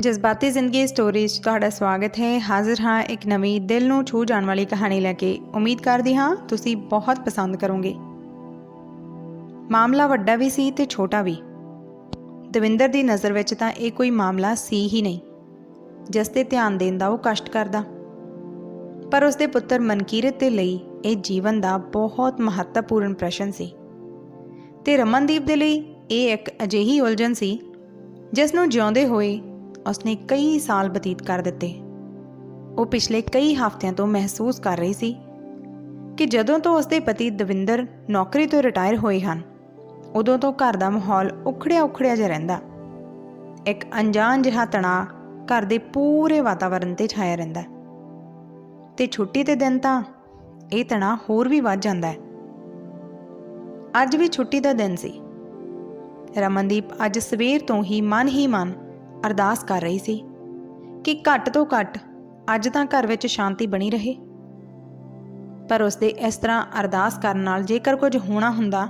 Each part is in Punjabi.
ਜਜ਼ਬਾਤੀ ਜ਼ਿੰਦਗੀ ਸਟੋਰੀਜ਼ 'ਚ ਤੁਹਾਡਾ ਸਵਾਗਤ ਹੈ। ਹਾਜ਼ਰ ਹਾਂ ਇੱਕ ਨਵੀਂ ਦਿਲ ਨੂੰ ਛੂ ਜਾਣ ਵਾਲੀ ਕਹਾਣੀ ਲੈ ਕੇ। ਉਮੀਦ ਕਰਦੀ ਹਾਂ ਤੁਸੀਂ ਬਹੁਤ ਪਸੰਦ ਕਰੋਗੇ। ਮਾਮਲਾ ਵੱਡਾ ਵੀ ਸੀ ਤੇ ਛੋਟਾ ਵੀ। ਦਵਿੰਦਰ ਦੀ ਨਜ਼ਰ ਵਿੱਚ ਤਾਂ ਇਹ ਕੋਈ ਮਾਮਲਾ ਸੀ ਹੀ ਨਹੀਂ। ਜਿਸ ਤੇ ਧਿਆਨ ਦੇਣ ਦਾ ਉਹ ਕਸ਼ਟ ਕਰਦਾ। ਪਰ ਉਸਦੇ ਪੁੱਤਰ ਮਨਕੀਰਤ ਦੇ ਲਈ ਇਹ ਜੀਵਨ ਦਾ ਬਹੁਤ ਮਹੱਤਵਪੂਰਨ ਪ੍ਰਸ਼ਨ ਸੀ। ਤੇ ਰਮਨਦੀਪ ਦੇ ਲਈ ਇਹ ਇੱਕ ਅਜਿਹੀ ਉਲਝਣ ਸੀ, ਜਿਸ ਨੂੰ ਜਿਉਂਦੇ ਹੋਏ ਉਸਨੇ ਕਈ ਸਾਲ ਬਤੀਤ ਕਰ ਦਿੱਤੇ। ਉਹ ਪਿਛਲੇ ਕਈ ਹਫ਼ਤਿਆਂ ਤੋਂ ਮਹਿਸੂਸ ਕਰ ਰਹੀ ਸੀ ਕਿ ਜਦੋਂ ਤੋਂ ਉਸਦੇ ਪਤੀ ਦਵਿੰਦਰ ਨੌਕਰੀ ਤੋਂ ਰਿਟਾਇਰ ਹੋਏ ਹਨ, ਉਦੋਂ ਤੋਂ ਘਰ ਦਾ ਮਾਹੌਲ ਉਖੜਿਆ ਉਖੜਿਆ ਜਿਹਾ ਰਹਿੰਦਾ। ਇੱਕ ਅਣਜਾਣ ਜਿਹਾ ਤਣਾਅ ਘਰ ਦੇ ਪੂਰੇ ਵਾਤਾਵਰਣ ਤੇ ਛਾਇਆ ਰਹਿੰਦਾ ਹੈ। ਤੇ ਛੁੱਟੀ ਦੇ ਦਿਨ ਤਾਂ ਇਹ ਤਣਾਅ ਹੋਰ ਵੀ ਵੱਧ ਜਾਂਦਾ ਹੈ। ਅੱਜ ਵੀ ਛੁੱਟੀ ਦਾ ਦਿਨ ਸੀ। ਰਮਨਦੀਪ ਅੱਜ ਸਵੇਰ ਤੋਂ ਹੀ ਮਨ ਹੀ ਮਨ ਅਰਦਾਸ ਕਰ ਰਹੀ ਸੀ ਕਿ ਘੱਟ ਤੋਂ ਘੱਟ ਅੱਜ ਤਾਂ ਘਰ ਵਿੱਚ ਸ਼ਾਂਤੀ ਬਣੀ ਰਹੇ। ਪਰ ਉਸਦੇ ਇਸ ਤਰ੍ਹਾਂ ਅਰਦਾਸ ਕਰਨ ਨਾਲ ਜੇਕਰ ਕੁਝ ਹੋਣਾ ਹੁੰਦਾ,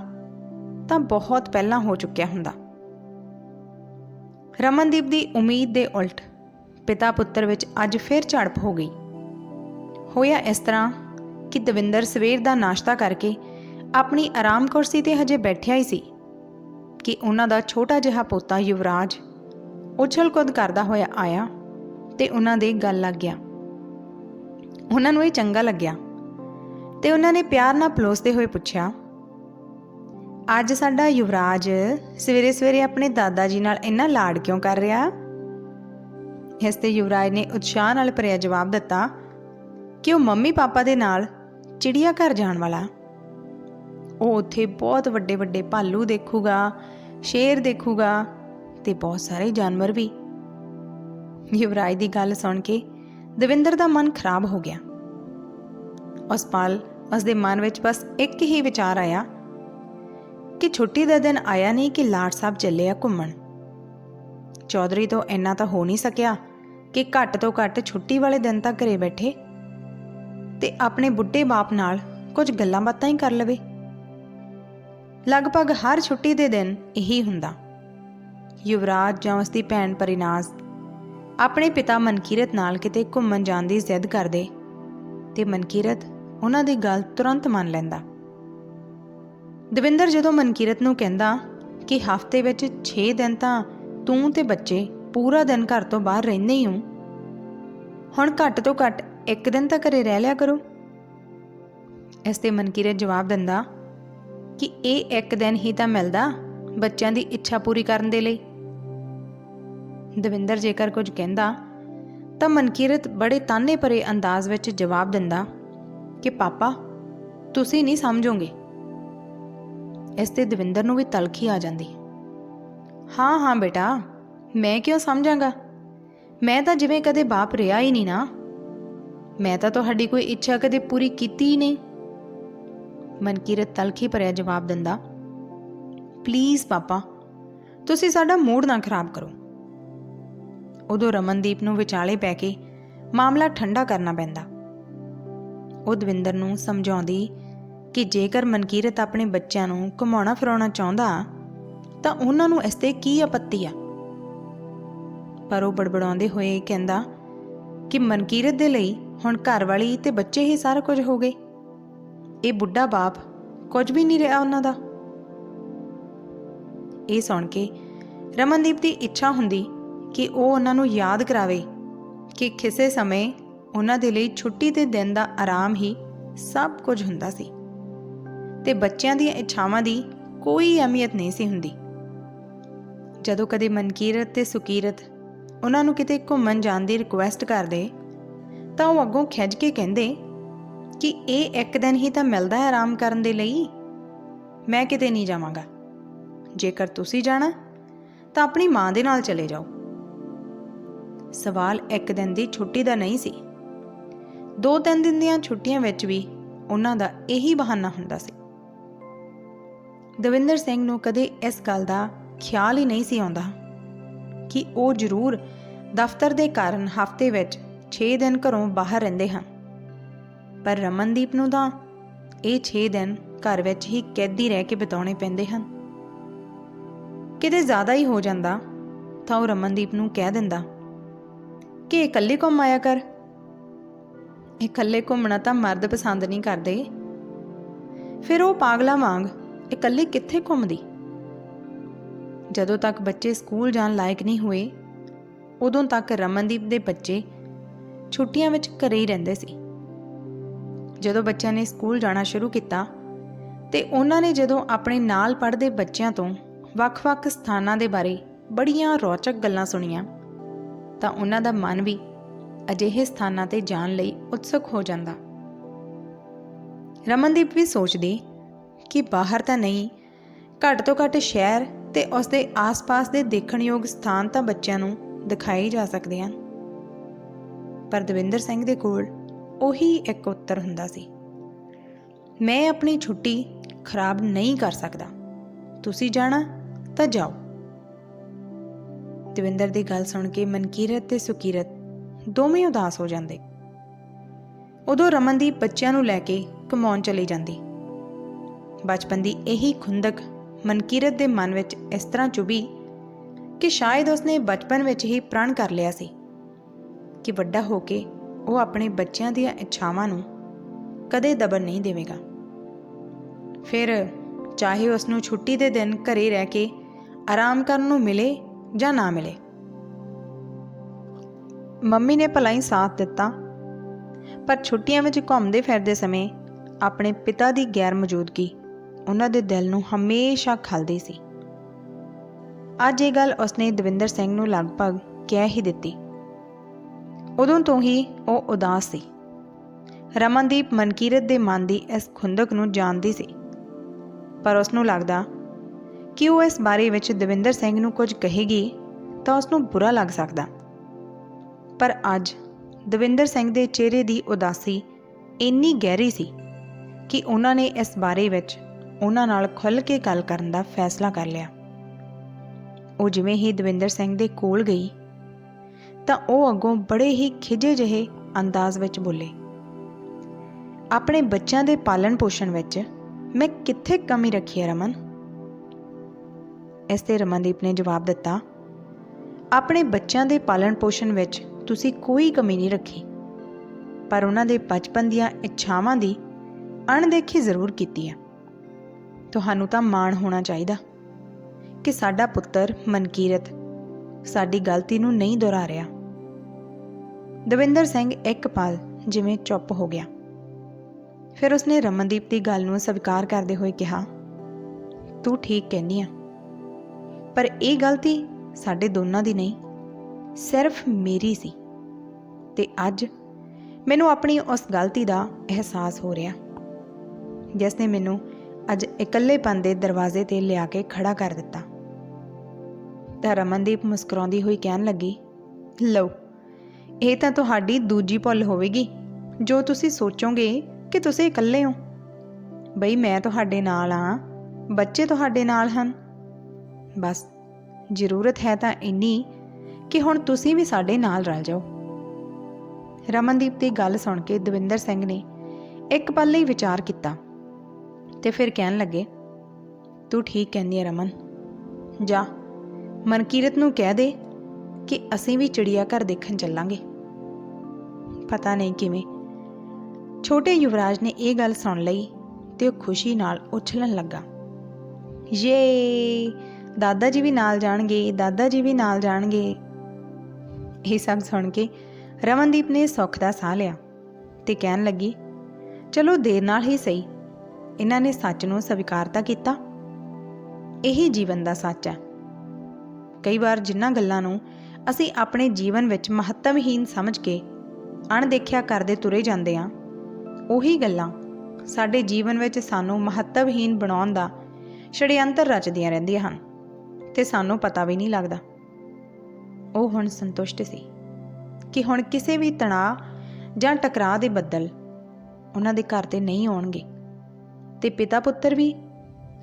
ਤਾਂ ਬਹੁਤ ਪਹਿਲਾਂ ਹੋ ਚੁੱਕਿਆ ਹੁੰਦਾ। ਰਮਨਦੀਪ ਦੀ ਉਮੀਦ ਦੇ ਉਲਟ ਪਿਤਾ ਪੁੱਤਰ ਵਿੱਚ ਅੱਜ ਫਿਰ ਝੜਪ ਹੋ ਗਈ। ਹੋਇਆ ਇਸ ਤਰ੍ਹਾਂ ਕਿ ਦਵਿੰਦਰ ਸਵੇਰ ਦਾ ਨਾਸ਼ਤਾ ਕਰਕੇ ਆਪਣੀ ਆਰਾਮ ਕੁਰਸੀ ਤੇ ਹਜੇ ਬੈਠਿਆ ਹੀ ਸੀ ਕਿ ਉਹਨਾਂ ਦਾ ਛੋਟਾ ਜਿਹਾ ਪੋਤਾ ਯੁਵਰਾਜ ਉਛਲ ਕੁੱਦ ਕਰਦਾ ਹੋਇਆ ਆਇਆ ਤੇ ਉਹਨਾਂ ਦੇ ਗੱਲ ਲੱਗ ਗਿਆ। ਉਹਨਾਂ ਨੂੰ ਇਹ ਚੰਗਾ ਲੱਗਿਆ ਤੇ ਉਹਨਾਂ ਨੇ ਪਿਆਰ ਨਾਲ ਪਲੋਸਦੇ ਹੋਏ ਪੁੱਛਿਆ, ਅੱਜ ਸਾਡਾ ਯੁਵਰਾਜ ਸਵੇਰੇ ਸਵੇਰੇ ਆਪਣੇ ਦਾਦਾ ਜੀ ਨਾਲ ਇੰਨਾ ਲਾੜ ਕਿਉਂ ਕਰ ਰਿਹਾ? ਇਸ ਤੇ ਯੁਵਰਾਜ ਨੇ ਉਤਸ਼ਾਹ ਨਾਲ ਭਰਿਆ ਜਵਾਬ ਦਿੱਤਾ, ਕਿ ਉਹ ਮੰਮੀ ਪਾਪਾ ਦੇ ਨਾਲ ਚਿੜੀਆ ਘਰ ਜਾਣ ਵਾਲਾ। ਉਹ ਉੱਥੇ ਬਹੁਤ ਵੱਡੇ ਵੱਡੇ ਭਾਲੂ ਦੇਖੂਗਾ, ਸ਼ੇਰ ਦੇਖੂਗਾ ਤੇ ਬਹੁਤ ਸਾਰੇ ਜਾਨਵਰ ਵੀ। ਯੁਵਰਾਜ ਦੀ ਗੱਲ ਸੁਣ ਕੇ ਦਵਿੰਦਰ ਦਾ ਮਨ ਖਰਾਬ ਹੋ ਗਿਆ। ਉਸਪਾਲ ਪਲ ਉਸ ਦੇ ਮਨ ਵਿੱਚ ਬਸ ਇੱਕ ਹੀ ਵਿਚਾਰ ਆਇਆ ਕਿ ਛੁੱਟੀ ਦਾ ਦਿਨ ਆਇਆ ਨਹੀਂ ਕਿ ਲਾਟ ਸਾਹਿਬ ਚੱਲੇ ਆ ਘੁੰਮਣ। ਚੌਧਰੀ ਤੋਂ ਇੰਨਾ ਤਾਂ ਹੋ ਨਹੀਂ ਸਕਿਆ ਕਿ ਘੱਟ ਤੋਂ ਘੱਟ ਛੁੱਟੀ ਵਾਲੇ ਦਿਨ ਤਾਂ ਘਰੇ ਬੈਠੇ ਤੇ ਆਪਣੇ ਬੁੱਢੇ ਬਾਪ ਨਾਲ ਕੁਝ ਗੱਲਾਂ ਬਾਤਾਂ ਹੀ ਕਰ ਲਵੇ। ਲਗਭਗ ਹਰ ਛੁੱਟੀ ਦੇ ਦਿਨ ਇਹੀ ਹੁੰਦਾ। ਯੁਵਰਾਜ ਜਾਂ ਉਸ ਦੀ ਭੈਣ ਪਰਿਨਾਜ਼ ਆਪਣੇ ਪਿਤਾ ਮਨਕੀਰਤ ਨਾਲ ਕਿਤੇ ਘੁੰਮਣ ਜਾਣ ਦੀ ਜ਼ਿੱਦ ਕਰਦੇ ਤੇ ਮਨਕੀਰਤ ਉਹਨਾਂ ਦੀ ਗੱਲ ਤੁਰੰਤ ਮੰਨ ਲੈਂਦਾ। ਦਵਿੰਦਰ ਜਦੋਂ ਮਨਕੀਰਤ ਨੂੰ ਕਹਿੰਦਾ ਕਿ ਹਫ਼ਤੇ ਵਿੱਚ 6 ਦਿਨ ਤਾਂ ਤੂੰ ਤੇ ਬੱਚੇ ਪੂਰਾ ਦਿਨ ਘਰ ਤੋਂ ਬਾਹਰ ਰਹਿੰਦੇ ਹੀ ਹੋ, ਹੁਣ ਘੱਟ ਤੋਂ ਘੱਟ ਇੱਕ ਦਿਨ ਤਾਂ ਘਰੇ ਰਹਿ ਲਿਆ ਕਰੋ। ਇਸ ਤੇ ਮਨਕੀਰਤ ਜਵਾਬ ਦਿੰਦਾ ਕਿ ਇਹ ਇੱਕ ਦਿਨ ਹੀ ਤਾਂ ਮਿਲਦਾ ਬੱਚਿਆਂ ਦੀ ਇੱਛਾ ਪੂਰੀ ਕਰਨ ਦੇ ਲਈ। ਦਵਿੰਦਰ ਜੇਕਰ ਕੁਝ ਕਹਿੰਦਾ, ਤਾਂ ਮਨਕੀਰਤ ਬੜੇ ਤਾਨੇ ਭਰੇ ਅੰਦਾਜ਼ ਵਿੱਚ ਜਵਾਬ ਦਿੰਦਾ ਕਿ, ਪਾਪਾ, ਤੁਸੀਂ ਨਹੀਂ ਸਮਝੋਗੇ। ਇਸ ਤੇ ਦਵਿੰਦਰ ਨੂੰ ਵੀ ਤਲਖੀ ਆ ਜਾਂਦੀ। ਹਾਂ ਹਾਂ ਬੇਟਾ, ਮੈਂ ਕਿਉਂ ਸਮਝਾਂਗਾ? ਮੈਂ ਤਾਂ ਜਿਵੇਂ ਕਦੇ ਬਾਪ ਰਿਹਾ ਹੀ ਨਹੀਂ ਨਾ। ਮੈਂ ਤਾਂ ਤੁਹਾਡੀ ਕੋਈ ਇੱਛਾ ਕਦੇ ਪੂਰੀ ਕੀਤੀ ਹੀ ਨਹੀਂ। ਮਨਕੀਰਤ ਤਲਖੀ ਭਰਿਆ ਜਵਾਬ ਦਿੰਦਾ, ਪਲੀਜ਼, ਪਾਪਾ, ਤੁਸੀਂ ਸਾਡਾ ਮੂਡ ਨਾ ਖਰਾਬ ਕਰੋ। ਉਦੋਂ ਰਮਨਦੀਪ ਨੂੰ ਵਿਚਾਲੇ ਪੈ ਕੇ ਮਾਮਲਾ ਠੰਡਾ ਕਰਨਾ ਪੈਂਦਾ। ਉਹ ਦਵਿੰਦਰ ਨੂੰ ਸਮਝਾਉਂਦੀ ਕਿ ਜੇਕਰ ਮਨਕੀਰਤ ਆਪਣੇ ਬੱਚਿਆਂ ਨੂੰ ਘੁਮਾਉਣਾ ਫਿਰਾਉਣਾ ਚਾਹੁੰਦਾ, ਤਾਂ ਉਹਨਾਂ ਨੂੰ ਇਸ ਤੇ ਕੀ ਆਪੱਤੀ ਆ? ਪਰ ਉਹ ਬੜਬੜਾਉਂਦੇ ਹੋਏ ਕਹਿੰਦਾ ਕਿ ਮਨਕੀਰਤ ਦੇ ਲਈ ਹੁਣ ਘਰ ਵਾਲੀ ਤੇ ਬੱਚੇ ਹੀ ਸਾਰਾ ਕੁਝ ਹੋ ਗਏ। ਇਹ ਬੁੱਢਾ ਬਾਪ ਕੁਝ ਵੀ ਨਹੀਂ ਰਿਹਾ ਉਹਨਾਂ ਦਾ। ਇਹ ਸੁਣ ਕੇ ਰਮਨਦੀਪ ਦੀ ਇੱਛਾ ਹੁੰਦੀ ਕਿ ਉਹ ਉਹਨਾਂ ਨੂੰ ਯਾਦ ਕਰਾਵੇ ਕਿ ਕਿਸੇ ਸਮੇਂ ਉਹਨਾਂ ਦੇ ਲਈ ਛੁੱਟੀ ਦੇ ਦਿਨ ਦਾ ਆਰਾਮ ਹੀ ਸਭ ਕੁਝ ਹੁੰਦਾ ਸੀ। ਤੇ ਬੱਚਿਆਂ ਦੀਆਂ ਇੱਛਾਵਾਂ ਦੀ ਕੋਈ ਅਹਿਮੀਅਤ ਨਹੀਂ ਸੀ ਹੁੰਦੀ। ਜਦੋਂ ਕਦੇ ਮਨਕੀਰਤ ਤੇ ਸੁਕੀਰਤ ਉਹਨਾਂ ਨੂੰ ਕਿਤੇ ਘੁੰਮਣ ਜਾਣ ਦੀ ਰਿਕੁਐਸਟ ਕਰਦੇ, ਤਾਂ ਉਹ ਅੱਗੋਂ ਖਿੱਚ ਕੇ ਕਹਿੰਦੇ ਕਿ ਇਹ ਇੱਕ ਦਿਨ ਹੀ ਤਾਂ ਮਿਲਦਾ ਹੈ ਆਰਾਮ ਕਰਨ ਦੇ ਲਈ। ਮੈਂ ਕਿਤੇ ਨਹੀਂ ਜਾਵਾਂਗਾ। ਜੇਕਰ ਤੁਸੀਂ ਜਾਣਾ, ਤਾਂ ਆਪਣੀ ਮਾਂ ਦੇ ਨਾਲ ਚਲੇ ਜਾਓ। ਸਵਾਲ ਇੱਕ ਦਿਨ ਦੀ ਛੁੱਟੀ ਦਾ ਨਹੀਂ ਸੀ। ਦੋ ਤਿੰਨ ਦਿਨ ਦੀਆਂ ਛੁੱਟੀਆਂ ਵਿੱਚ ਵੀ ਉਹਨਾਂ ਦਾ ਇਹੀ ਬਹਾਨਾ ਹੁੰਦਾ ਸੀ। ਦਵਿੰਦਰ ਸਿੰਘ ਨੂੰ ਕਦੇ ਇਸ ਗੱਲ ਦਾ ਖਿਆਲ ਹੀ ਨਹੀਂ ਸੀ ਆਉਂਦਾ ਕਿ ਉਹ ਜ਼ਰੂਰ ਦਫ਼ਤਰ ਦੇ ਕਾਰਨ ਹਫ਼ਤੇ ਵਿੱਚ 6 ਦਿਨ ਘਰੋਂ ਬਾਹਰ ਰਹਿੰਦੇ ਹਨ। ਪਰ ਰਮਨਦੀਪ ਨੂੰ ਤਾਂ ਇਹ 6 ਦਿਨ ਘਰ ਵਿੱਚ ਹੀ ਕੈਦੀ ਰਹਿ ਕੇ ਬਿਤਾਉਣੇ ਪੈਂਦੇ ਹਨ। ਕਿਤੇ ਜ਼ਿਆਦਾ ਹੀ ਹੋ ਜਾਂਦਾ ਤਾਂ ਉਹ ਰਮਨਦੀਪ ਨੂੰ ਕਹਿ ਦਿੰਦਾ ਕਿ ਇਕੱਲੇ ਘੁੰਮ ਆਇਆ ਕਰ? ਇਕੱਲੇ ਘੁੰਮਣਾ ਤਾਂ ਮਰਦ ਪਸੰਦ ਨਹੀਂ ਕਰਦੇ। ਫਿਰ ਉਹ ਪਾਗਲਾ ਵਾਂਗ ਇਕੱਲੇ ਕਿੱਥੇ ਘੁੰਮਦੀ? ਜਦੋਂ ਤੱਕ ਬੱਚੇ ਸਕੂਲ ਜਾਣ ਲਾਇਕ ਨਹੀਂ ਹੋਏ, ਉਦੋਂ ਤੱਕ ਰਮਨਦੀਪ ਦੇ ਬੱਚੇ ਛੁੱਟੀਆਂ ਵਿੱਚ ਘਰੇ ਹੀ ਰਹਿੰਦੇ ਸੀ। ਜਦੋਂ ਬੱਚਿਆਂ ਨੇ ਸਕੂਲ ਜਾਣਾ ਸ਼ੁਰੂ ਕੀਤਾ ਤੇ ਉਹਨਾਂ ਨੇ ਜਦੋਂ ਆਪਣੇ ਨਾਲ ਪੜ੍ਹਦੇ ਬੱਚਿਆਂ ਤੋਂ ਵੱਖ-ਵੱਖ ਸਥਾਨਾਂ ਦੇ ਬਾਰੇ ਬੜੀਆਂ ਰੌਚਕ ਗੱਲਾਂ ਸੁਣੀਆਂ ਤਾਂ ਉਹਨਾਂ ਦਾ ਮਨ ਵੀ ਅਜਿਹੇ ਸਥਾਨਾਂ ਤੇ ਜਾਣ ਲਈ ਉਤਸੁਕ ਹੋ ਜਾਂਦਾ। ਰਮਨਦੀਪ ਵੀ ਸੋਚਦੀ ਕਿ ਬਾਹਰ ਤਾਂ ਨਹੀਂ, ਘੱਟ ਤੋਂ ਘੱਟ ਸ਼ਹਿਰ ਤੇ ਉਸ ਦੇ ਆਸ-ਪਾਸ ਦੇ ਦੇਖਣਯੋਗ ਸਥਾਨ ਤਾਂ ਬੱਚਿਆਂ ਨੂੰ ਦਿਖਾਈ ਜਾ ਸਕਦੇ ਹਨ। ਪਰ ਦਵਿੰਦਰ ਸਿੰਘ ਦੇ ਕੋਲ ਉਹੀ ਇੱਕ ਉੱਤਰ ਹੁੰਦਾ ਸੀ, ਮੈਂ ਆਪਣੀ ਛੁੱਟੀ ਖਰਾਬ ਨਹੀਂ ਕਰ ਸਕਦਾ। ਤੁਸੀਂ ਜਾਣਾ ਤਾਂ ਜਾਓ। ਦਵਿੰਦਰ ਦੀ ਗੱਲ ਸੁਣ ਕੇ ਮਨਕੀਰਤ ਤੇ ਸੁਕੀਰਤ ਦੋਵੇਂ ਉਦਾਸ ਹੋ ਜਾਂਦੇ। ਉਦੋਂ ਰਮਨਦੀਪ ਬੱਚਿਆਂ ਨੂੰ ਲੈ ਕੇ ਕਮਾਉਣ ਚਲੀ ਜਾਂਦੀ। ਬਚਪਨ ਦੀ ਇਹੀ ਖੁੰਦਕ ਮਨਕੀਰਤ ਦੇ ਮਨ ਵਿੱਚ ਇਸ ਤਰ੍ਹਾਂ ਚੁਭੀ ਕਿ ਸ਼ਾਇਦ ਉਸਨੇ ਬਚਪਨ ਵਿੱਚ ਹੀ ਪ੍ਰਣ ਕਰ ਲਿਆ ਸੀ ਕਿ ਵੱਡਾ ਹੋ ਕੇ ਉਹ ਆਪਣੇ ਬੱਚਿਆਂ ਦੀਆਂ ਇੱਛਾਵਾਂ ਨੂੰ ਕਦੇ ਦਬਨ ਨਹੀਂ ਦੇਵੇਗਾ। ਫਿਰ ਚਾਹੇ ਉਸ ਨੂੰ ਛੁੱਟੀ ਦੇ ਦਿਨ ਘਰੇ ਰਹਿ ਕੇ ਆਰਾਮ ਕਰਨ ਨੂੰ ਮਿਲੇ ਜਾਂ ਨਾ ਮਿਲੇ? ਮੰਮੀ ਨੇ ਭਲਾ ਸਾਥ ਦਿੱਤਾ। ਪਰ ਛੁੱਟੀਆਂ ਵਿੱਚ ਘੁੰਮਦੇ ਫਿਰਦੇ ਸਮੇਂ ਆਪਣੇ ਪਿਤਾ ਦੀ ਗੈਰ ਮੌਜੂਦਗੀ ਉਹਨਾਂ ਦੇ ਦਿਲ ਨੂੰ ਹਮੇਸ਼ਾ ਖਲਦੀ ਸੀ। ਅੱਜ ਇਹ ਗੱਲ ਉਸਨੇ ਦਵਿੰਦਰ ਸਿੰਘ ਨੂੰ ਲਗਭਗ ਕਹਿ ਹੀ ਦਿੱਤੀ। ਉਦੋਂ ਤੋਂ ਹੀ ਉਹ ਉਦਾਸ ਸੀ। ਰਮਨਦੀਪ ਮਨਕੀਰਤ ਦੇ ਮਨ ਦੀ ਇਸ ਖੁੰਦਕ ਨੂੰ ਜਾਣਦੀ ਸੀ। ਪਰ ਉਸ ਨੂੰ ਲੱਗਦਾ ਕਿ ਉਹ ਇਸ ਬਾਰੇ ਵਿੱਚ ਦਵਿੰਦਰ ਸਿੰਘ ਨੂੰ ਕੁਝ ਕਹੇਗੀ ਤਾਂ ਉਸ ਨੂੰ ਬੁਰਾ ਲੱਗ ਸਕਦਾ। ਪਰ ਅੱਜ ਦਵਿੰਦਰ ਸਿੰਘ ਦੇ ਚਿਹਰੇ ਦੀ ਉਦਾਸੀ ਇੰਨੀ ਗਹਿਰੀ ਸੀ ਕਿ ਉਹਨਾਂ ਨੇ ਇਸ ਬਾਰੇ ਵਿੱਚ ਉਹਨਾਂ ਨਾਲ ਖੁੱਲ ਕੇ ਗੱਲ ਕਰਨ ਦਾ ਫੈਸਲਾ ਕਰ ਲਿਆ। ਉਹ ਜਿਵੇਂ ਹੀ ਦਵਿੰਦਰ ਸਿੰਘ ਦੇ ਕੋਲ ਗਈ ਤਾਂ ਉਹ ਅੱਗੋਂ ਬੜੇ ਹੀ ਖਿਜੇ ਜਿਹੇ ਅੰਦਾਜ਼ ਵਿੱਚ ਬੋਲੇ, ਆਪਣੇ ਬੱਚਿਆਂ ਦੇ ਪਾਲਣ ਪੋਸ਼ਣ ਵਿੱਚ ਮੈਂ ਕਿੱਥੇ ਕਮੀ ਰੱਖੀ ਹੈ ਰਮਨ? ਇਸ ਤੇ ਰਮਨਦੀਪ ਨੇ ਜਵਾਬ ਦਿੱਤਾ, ਆਪਣੇ ਬੱਚਿਆਂ ਦੇ ਪਾਲਣ ਪੋਸ਼ਣ ਵਿੱਚ ਤੁਸੀਂ ਕੋਈ ਕਮੀ ਨਹੀਂ ਰੱਖੀ, ਪਰ ਉਹਨਾਂ ਦੇ ਬਚਪਨ ਦੀਆਂ ਇੱਛਾਵਾਂ ਦੀ ਅਣਦੇਖੀ ਜ਼ਰੂਰ ਕੀਤੀ ਹੈ ਤੁਹਾਨੂੰ ਤਾਂ ਮਾਣ ਹੋਣਾ ਚਾਹੀਦਾ ਕਿ ਸਾਡਾ ਪੁੱਤਰ ਮਨਕੀਰਤ ਸਾਡੀ ਗਲਤੀ ਨੂੰ ਨਹੀਂ ਦੁਹਰਾ ਰਿਹਾ। ਦਵਿੰਦਰ ਸਿੰਘ ਇੱਕ ਪਲ ਜਿਵੇਂ ਚੁੱਪ ਹੋ ਗਿਆ। ਫਿਰ ਉਸਨੇ ਰਮਨਦੀਪ ਦੀ ਗੱਲ ਨੂੰ ਸਵੀਕਾਰ ਕਰਦੇ ਹੋਏ ਕਿਹਾ, ਤੂੰ ਠੀਕ ਕਹਿੰਦੀ ਆ। ਪਰ ਇਹ ਗਲਤੀ ਸਾਡੇ ਦੋਨਾਂ ਦੀ ਨਹੀਂ, ਸਿਰਫ ਮੇਰੀ ਸੀ। ਤੇ ਅੱਜ ਮੈਨੂੰ ਆਪਣੀ ਉਸ ਗਲਤੀ ਦਾ ਅਹਿਸਾਸ ਹੋ ਰਿਹਾ। ਜਿਸ ਨੇ ਮੈਨੂੰ ਅੱਜ ਇਕੱਲੇਪਨ ਦੇ ਦਰਵਾਜ਼ੇ ਤੇ ਲਿਆ ਕੇ ਖੜਾ ਕਰ ਦਿੱਤਾ। ਤਾਂ ਰਮਨਦੀਪ ਮੁਸਕਰਾਉਂਦੀ ਹੋਈ ਕਹਿਣ ਲੱਗੀ, ਲਓ, ਇਹ ਤਾਂ ਤੁਹਾਡੀ ਦੂਜੀ ਭੁੱਲ ਹੋਵੇਗੀ। ਜੋ ਤੁਸੀਂ ਸੋਚੋਗੇ ਕਿ ਤੁਸੀਂ ਇਕੱਲੇ ਹੋ। ਬਈ ਮੈਂ ਤੁਹਾਡੇ ਨਾਲ ਆ ਬੱਚੇ ਤੁਹਾਡੇ ਨਾਲ ਹਨ ਬਸ, ਜ਼ਰੂਰਤ ਹੈ ਤਾਂ ਇੰਨੀ ਕਿ ਹੁਣ ਤੁਸੀਂ ਵੀ ਸਾਡੇ ਨਾਲ ਰਲ ਜਾਓ। ਰਮਨਦੀਪ ਦੀ ਗੱਲ ਸੁਣ ਕੇ ਦਵਿੰਦਰ ਸਿੰਘ ਨੇ ਇੱਕ ਪਲ ਲਈ ਵਿਚਾਰ ਕੀਤਾ ਤੇ ਫਿਰ ਕਹਿਣ ਲੱਗੇ, ਤੂੰ ਠੀਕ ਕਹਿੰਦੀ ਹੈ ਰਮਨ। ਜਾ, ਮਨਕੀਰਤ ਨੂੰ ਕਹਿ ਦੇ ਕਿ ਅਸੀਂ ਵੀ ਚਿੜੀਆ ਘਰ ਦੇਖਣ ਚੱਲਾਂਗੇ। ਪਤਾ ਨਹੀਂ ਕਿਵੇਂ। ਛੋਟੇ ਯੁਵਰਾਜ ਨੇ ਇਹ ਗੱਲ ਸੁਣ ਲਈ ਤੇ ਉਹ ਖੁਸ਼ੀ ਨਾਲ ਉਛਲਣ ਲੱਗਾ। ਯੇ ਦਾਦਾ ਜੀ ਵੀ ਨਾਲ ਜਾਣਗੇ, ਦਾਦਾ ਜੀ ਵੀ ਨਾਲ ਜਾਣਗੇ। ਇਹ ਸਭ ਸੁਣ ਕੇ ਰਮਨਦੀਪ ਨੇ ਸੁੱਖ ਦਾ ਸਾਹ ਲਿਆ ਤੇ ਕਹਿਣ ਲੱਗੀ, ਚਲੋ ਦੇਰ ਨਾਲ ਹੀ ਸਹੀ। ਇਹਨਾਂ ਨੇ ਸੱਚ ਨੂੰ ਸਵੀਕਾਰ ਤਾਂ ਕੀਤਾ। ਇਹੀ ਜੀਵਨ ਦਾ ਸੱਚ ਹੈ। ਕਈ ਵਾਰ ਜਿਨ੍ਹਾਂ ਗੱਲਾਂ ਨੂੰ ਅਸੀਂ ਆਪਣੇ ਜੀਵਨ ਵਿੱਚ ਮਹੱਤਵਹੀਨ ਸਮਝ ਕੇ ਅਣਦੇਖਿਆ ਕਰਦੇ ਤੁਰੇ ਜਾਂਦੇ ਹਾਂ, ਉਹੀ ਗੱਲਾਂ ਸਾਡੇ ਜੀਵਨ ਵਿੱਚ ਸਾਨੂੰ ਮਹੱਤਵਹੀਨ ਬਣਾਉਣ ਦਾ ਛੜਯੰਤਰ ਰਚਦੀਆਂ ਰਹਿੰਦੀਆਂ ਹਨ। ਤੇ ਸਾਨੂੰ ਪਤਾ ਵੀ ਨਹੀਂ ਲੱਗਦਾ। ਉਹ ਹੁਣ ਸੰਤੁਸ਼ਟ ਸੀ ਕਿ ਹੁਣ ਕਿਸੇ ਵੀ ਤਣਾਅ ਜਾਂ ਟਕਰਾਅ ਦੇ ਬੱਦਲ ਉਹਨਾਂ ਦੇ ਘਰ ਤੇ ਨਹੀਂ ਆਉਣਗੇ ਤੇ ਪਿਤਾ ਪੁੱਤਰ ਵੀ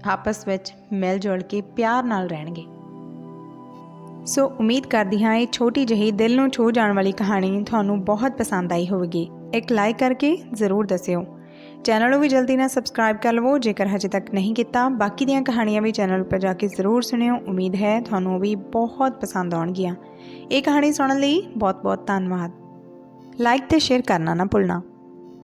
ਆਪਸ ਵਿੱਚ ਮਿਲ ਜੁਲ ਕੇ ਪਿਆਰ ਨਾਲ ਰਹਿਣਗੇ। ਸੋ ਉਮੀਦ ਕਰਦੀ ਹਾਂ ਇਹ ਛੋਟੀ ਜਿਹੀ ਦਿਲ ਨੂੰ ਛੂ ਜਾਣ ਵਾਲੀ ਕਹਾਣੀ ਤੁਹਾਨੂੰ ਬਹੁਤ ਪਸੰਦ ਆਈ ਹੋਵੇਗੀ। ਇੱਕ ਲਾਈਕ ਕਰਕੇ ਜ਼ਰੂਰ ਦੱਸਿਓ। ਚੈਨਲ ਨੂੰ ਵੀ ਜਲਦੀ ਨਾਲ ਸਬਸਕ੍ਰਾਈਬ ਕਰ ਲਵੋ, ਜੇਕਰ ਹਜੇ ਤੱਕ ਨਹੀਂ ਕੀਤਾ, ਬਾਕੀ ਦੀਆਂ ਕਹਾਣੀਆਂ ਵੀ ਚੈਨਲ ਉੱਪਰ ਜਾ ਕੇ ਜ਼ਰੂਰ ਸੁਣਿਓ। ਉਮੀਦ ਹੈ ਤੁਹਾਨੂੰ ਉਹ ਵੀ ਬਹੁਤ ਪਸੰਦ ਆਉਣਗੀਆਂ। ਇਹ ਕਹਾਣੀ ਸੁਣਨ ਲਈ ਬਹੁਤ ਬਹੁਤ ਧੰਨਵਾਦ। ਲਾਈਕ ਤੇ ਸ਼ੇਅਰ ਕਰਨਾ ਨਾ ਭੁੱਲਣਾ।